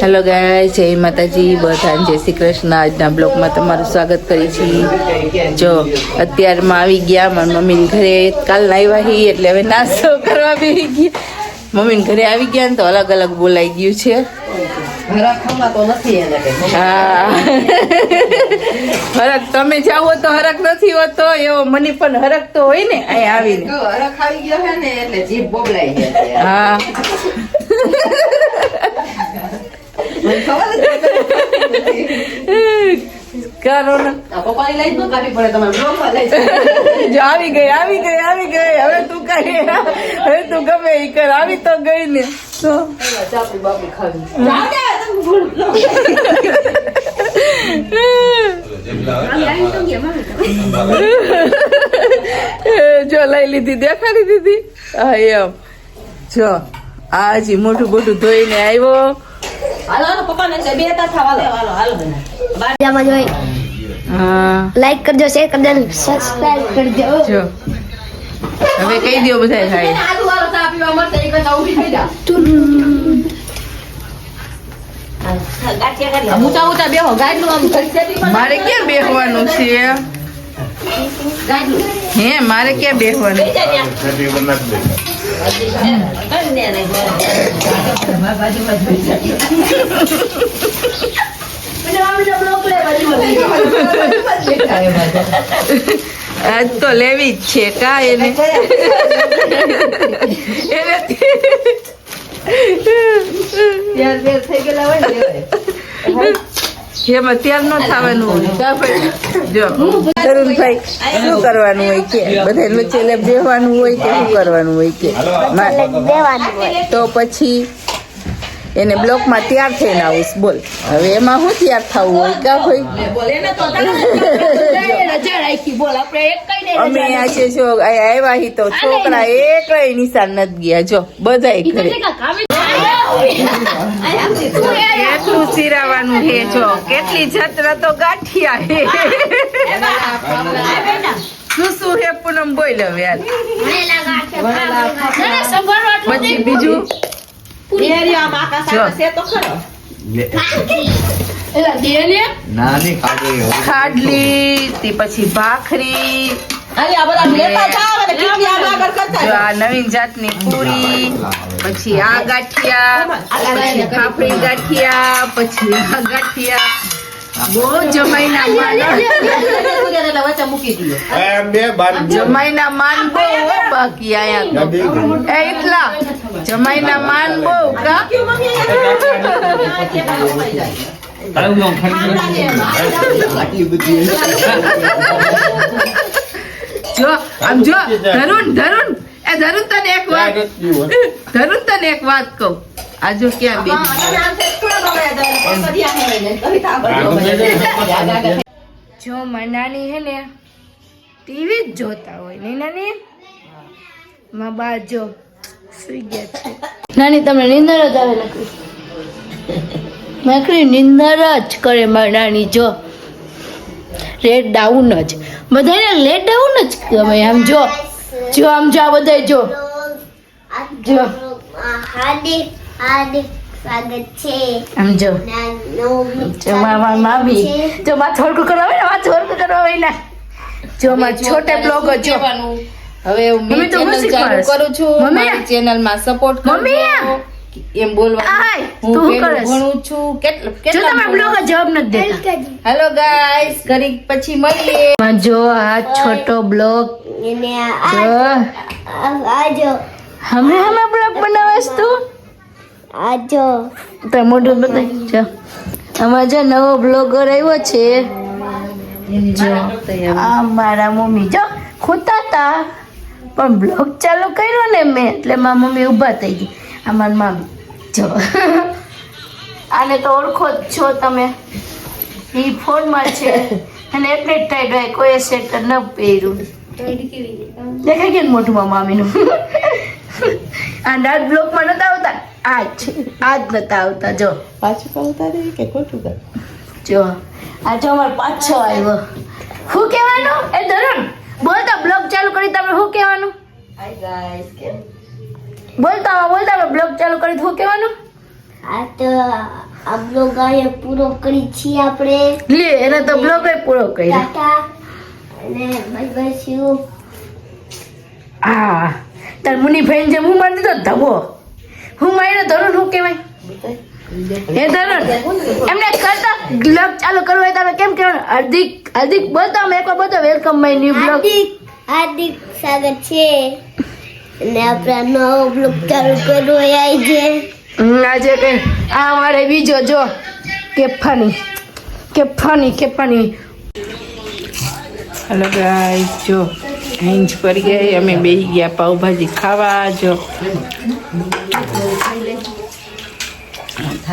Hello ગાય જય માતાજી બધાને જય શ્રી કૃષ્ણ આજના બ્લોગમાં તમારું સ્વાગત કરી છીએ જો અત્યારમાં આવી ગયા. મારી મમ્મીને ઘરે કાલના આવ્યા હી એટલે હવે નાસ્તો કરવા બેસી ગયા. મમ્મીને ઘરે આવી ગયા ને તો અલગ અલગ બોલાઈ ગયું છે. હરક તમે જાઓ તો હરક નથી હોતો. એવો મને પણ હરક તો હોય ને અહીં આવીને. હા. આવી ગઈ આવી ગઈ આવી ગઈ. હવે તું કઈ હવે તું ગમે એ કર. આવી તો ગઈ ને. જો લઈ લીધી, દેખાડી દીધી? હા, એમ. જો આજે મોટું મોટું ધોઈને આવ્યો. મજામાં જોઈ હા. લાઈક કરજો શેર કરજો સબસ્ક્રાઇબ કરજો. જો. હવે કહી દો બધા થાય મારે ક્યાં બેહવાનું છે? હે મારે ક્યાં બેસવાનું આજ તો લેવી જ છે કા એને એને એમાં ત્યાર ન થવાનું હોય. જો તરુણભાઈ શું કરવાનું હોય કે? બધા વચ્ચે લે બેહવાનું હોય કે શું કરવાનું હોય કે? હોય તો પછી એને બ્લોકમાં તૈયાર થઈને આવીશ. બોલ. હવે એમાં શું તૈયાર થવું હોય? કા ભાઈ? અમે આજે જો આવ્યા હી તો છોકરા એકલાય નિશાન નથી ગયા. જો, બધાય ઘરે. કેટલું સિરાવાનું છે જો? કેટલી છત્ર તો ગાંઠિયા હે શું શું હે પૂનમ બોલ હવે પછી બીજું? નાની ખાડલી પછી ભાખરી. જો નવીન જાતની પૂરી પછી આ ગાંઠિયા પછી ફાફડી ગાંઠિયા પછી આ ગાંઠિયા બહુ જમાઈના માન જમાઈના બહુ બાકી આયા એટલા જમાઈના માન બહુ કા આટલી બધી જો આમ જો ધરુણ ધરુણ એ ધરુણ તને એક વાત ધરુણ તને એક વાત કહું. આજો ક્યાં બે જો મનાની નાની હે ને ટીવી જ જોતા હોય ને નાની? માં બા જો સુઈ ગયા છે. નાની તમને નિંદર જ આવે નકરી? નકરી નિંદર જ કરે મારી નાની જો. રેડ ડાઉન જ. બધાને લેટ ડાઉન જ ગમે આમ જો જો આમ જો આ બધા જો. જો. હાર્દિક હાર્દિક સ્વાગત છે આમ જો જો મામા મામી જો માં થોડું કરવા હોય ને માં થોડું કરવા હોય ને જો માં છોટે બ્લોગ જો. હવે હું ચેનલ ચાલુ કરું છું. મારી ચેનલમાં સપોર્ટ મમ્મી. એમ બોલવા હું તું શું પેલું કરસ? ભણું છું. કેટલું કેટલા તમે બ્લોગ જવાબ નથી દેતા. હેલો ગાઈસ ઘડી પછી મળીએ. જો આ છોટો બ્લોગ. એને જો. આજો હમે હમે બ્લોગ બનાવસ તું? આજો તો મોઢું બતાય. જો. આમાં જો નવો બ્લોગર આવ્યો છે. જો. આ મારા મમ્મી. જો ખૂતા તા. પણ બ્લોગ ચાલુ કર્યો ને મેં એટલે મારા મમ્મી ઊભા થઈ ગઈ. આ મારી મામી. જો. આને તો ઓળખો જ છો તમે. એ ફોનમાં છે. અને એટલે જ ટાઈટ હોય કોઈ સેટર ન પહેર્યું. દેખાય કે મોઢું મામીનું આ ડાર્ક બ્લોકમાં નતા આવતા? આ જ આ જ નતા આવતા જો. પાછું કહું તારે કે ખોટું કર જો. આ જો અમારો પાછો આવ્યો. શું કહેવાનું? એ ધરણ બોલતા બ્લોગ ચાલુ કરી તમે શું કહેવાનું? હાય ગાઈસ કેમ? બોલતા બોલતા બ્લોગ ચાલુ કરી શું કહેવાનું? આ તો આ બ્લોગ અહીંયા પૂરો કરી છીએ આપણે. લે એને તો બ્લોગ પૂરો કરી ટાટા. અને બાય બાય શું હા તાર મુની ભાઈ જે હું મારી દીધો ધબો હું મારીને ધરણ શું કહેવાય? હે ધરણ એમને કરતા બ્લોગ ચાલુ કરવો હોય તમે કેમ કહેવાનું? હાર્દિક હાર્દિક બોલતા અમે એકવાર બતાવો વેલકમ માય ન્યુ બ્લોગ હાર્દિક હાર્દિક સ્વાગત છે. અને આપણે નવો બ્લોક ચાલુ કર્યો આવી છે આજે કઈ. આ મારે બીજો જો કે ફની કે ફની કે ફની. હલો ગાઈસ જો હિંજ પડી ગઈ અમે બેસી ગયા પાઉભાજી ખાવા જો.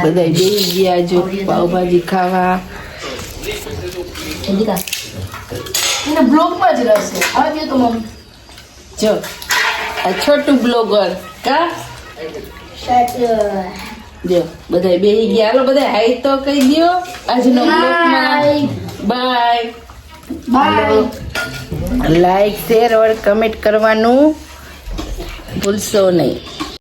બધા બેસી ગયા જો પાવભાજી ખાવા. એને જ રહેશે આવજો તો મમ્મી. જો છોટું બ્લોગર કા? જો બધા બે ગયા. હાલો બધા હાઈ તો કહી દો આજનો બ્લોગમાં bye. Bye like share or comment કરવાનું ભૂલશો નહીં.